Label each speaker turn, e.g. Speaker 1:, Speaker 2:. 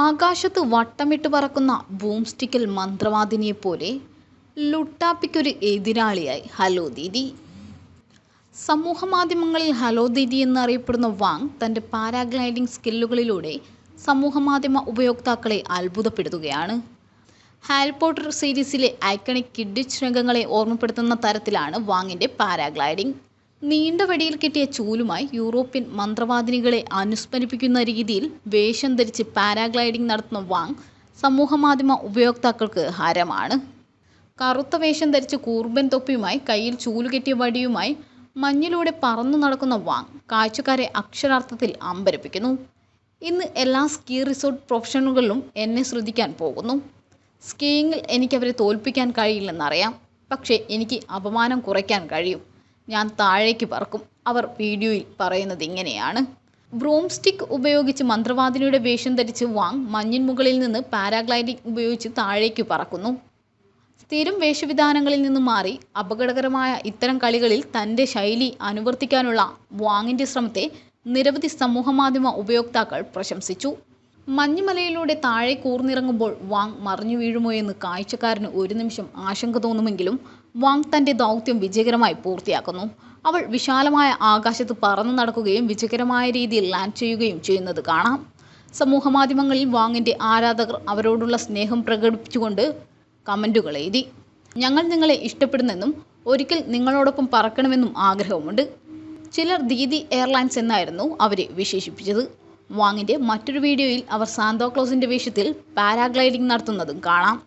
Speaker 1: ആകാശത്ത് വട്ടമിട്ട് പറക്കുന്ന ബൂംസ്റ്റിക്കിൽ മന്ത്രവാദിനിയെപ്പോലെ ലുട്ടാപ്പിക്കൊരു എതിരാളിയായി ഹലോ ദീദി. സമൂഹ മാധ്യമങ്ങളിൽ ഹലോ ദീദി എന്നറിയപ്പെടുന്ന വാങ് തന്റെ പാരാഗ്ലൈഡിംഗ് സ്കില്ലുകളിലൂടെ സമൂഹമാധ്യമ ഉപയോക്താക്കളെ അത്ഭുതപ്പെടുത്തുകയാണ്. ഹാരി പോട്ടർ സീരീസിലെ ഐക്കണിക് കിഡിച്ച് രംഗങ്ങളെ ഓർമ്മപ്പെടുത്തുന്ന തരത്തിലാണ് വാങ്ങിന്റെ പാരാഗ്ലൈഡിംഗ്. നീണ്ട വടിയിൽ കിട്ടിയ ചൂലുമായി യൂറോപ്യൻ മന്ത്രവാദിനികളെ അനുസ്മരിപ്പിക്കുന്ന രീതിയിൽ വേഷം ധരിച്ച് പാരാഗ്ലൈഡിംഗ് നടത്തുന്ന വാങ് സമൂഹമാധ്യമ ഉപയോക്താക്കൾക്ക് ഹരമാണ്. കറുത്ത വേഷം ധരിച്ച് കൂർബൻ തൊപ്പിയുമായി കയ്യിൽ ചൂലു കെട്ടിയ വടിയുമായി മഞ്ഞിലൂടെ പറന്നു നടക്കുന്ന വാങ് കാഴ്ചക്കാരെ അക്ഷരാർത്ഥത്തിൽ അമ്പരപ്പിക്കുന്നു. ഇന്ന് എല്ലാ സ്കീ റിസോർട്ട് പ്രൊഫഷണലുകളിലും എന്നെ ശ്രദ്ധിക്കാൻ പോകുന്നു. സ്കീയിങ്ങിൽ എനിക്കവരെ തോൽപ്പിക്കാൻ കഴിയില്ലെന്നറിയാം. പക്ഷേ എനിക്ക് അപമാനം കുറയ്ക്കാൻ കഴിയും. ഞാൻ താഴേക്ക് പറക്കും. അവർ വീഡിയോയിൽ പറയുന്നത് ഇങ്ങനെയാണ്. ബ്രോംസ്റ്റിക് ഉപയോഗിച്ച് മന്ത്രവാദിനിയുടെ വേഷം ധരിച്ച് വാങ് മഞ്ഞിൻ മുകളിൽ നിന്ന് പാരാഗ്ലൈഡിംഗ് ഉപയോഗിച്ച് താഴേക്ക് പറക്കുന്നു. സ്ഥിരം വേഷവിധാനങ്ങളിൽ നിന്ന് മാറി അപകടകരമായ ഇത്തരം കളികളിൽ തന്റെ ശൈലി അനുവർത്തിക്കാനുള്ള വാങ്ങിന്റെ ശ്രമത്തെ നിരവധി സമൂഹമാധ്യമ ഉപയോക്താക്കൾ പ്രശംസിച്ചു. മഞ്ഞുമലയിലൂടെ താഴെ കൂർന്നിറങ്ങുമ്പോൾ വാങ് മറിഞ്ഞു വീഴുമോ എന്ന് കാഴ്ചക്കാരന് ഒരു നിമിഷം ആശങ്ക തോന്നുമെങ്കിലും വാങ് തന്റെ ദൗത്യം വിജയകരമായി പൂർത്തിയാക്കുന്നു. അവൾ വിശാലമായ ആകാശത്ത് പറന്നു നടക്കുകയും വിജയകരമായ രീതിയിൽ ലാൻഡ് ചെയ്യുകയും ചെയ്യുന്നത് കാണാം. സമൂഹമാധ്യമങ്ങളിൽ വാങ്ങിന്റെ ആരാധകർ അവരോടുള്ള സ്നേഹം പ്രകടിപ്പിച്ചുകൊണ്ട് കമന്റുകൾ എഴുതി. ഞങ്ങൾ നിങ്ങളെ ഇഷ്ടപ്പെടുന്നെന്നും ഒരിക്കൽ നിങ്ങളോടൊപ്പം പറക്കണമെന്നും ആഗ്രഹമുണ്ട് ചിലർ ദീദി എയർലൈൻസ് എന്നായിരുന്നു അവരെ വിശേഷിപ്പിച്ചത്. വാങ്ങിന്റെ മറ്റൊരു വീഡിയോയിൽ അവർ സാന്തോക്ലോസിന്റെ വേഷത്തിൽ പാരാഗ്ലൈഡിംഗ് നടത്തുന്നതും കാണാം.